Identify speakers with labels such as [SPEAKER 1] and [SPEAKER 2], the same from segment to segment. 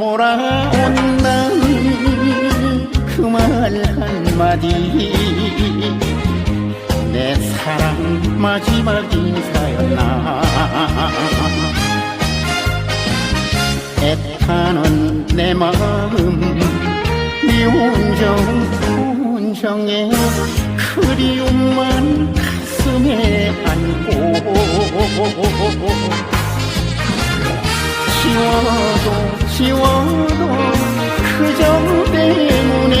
[SPEAKER 1] 돌아온 난그 말 한마디. 내 사랑 마지막 인사였나. 애타는 내 마음 미운 정 온정에 그리움만 가슴에 안고. 지워도 지워도 그정 때문에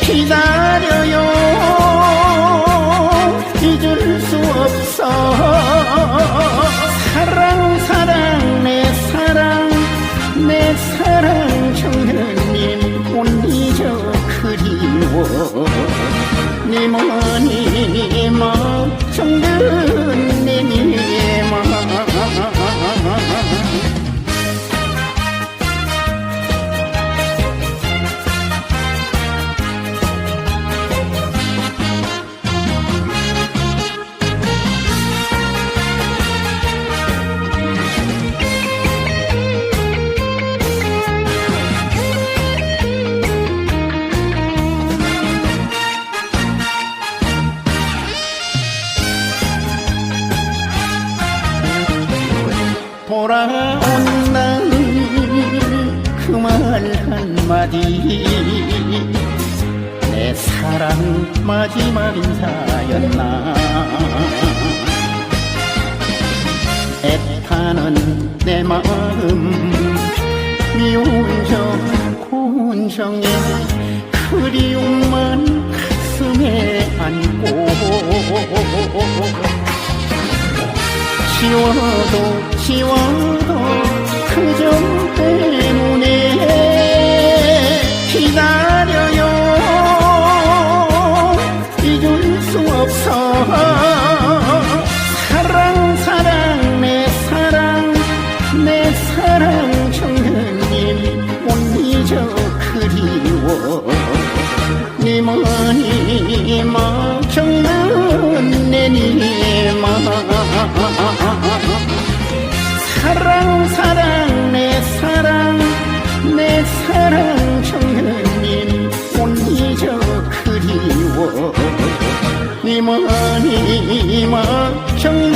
[SPEAKER 1] 기다려요. 잊을 수 없어. 사랑 사랑 내 사랑 내 사랑 청년님 못 잊어 그리워. 니머니 마 정든 돌아온 난그 말 한마디. 내 사랑 마지막 인사였나? 애타는 내 마음 미운 정 고운 정에 그리움만 가슴에 안고. 지워도 지워도 그정 때문에 기다려요. 잊을 수 없어. 사랑 사랑 내 사랑 내 사랑 청년님 못 잊어 그리워. 니머니 마 정든 내니마 사랑 사랑 내 사랑 내 사랑 청년님 못 잊어 그리워. 니머니 마 정든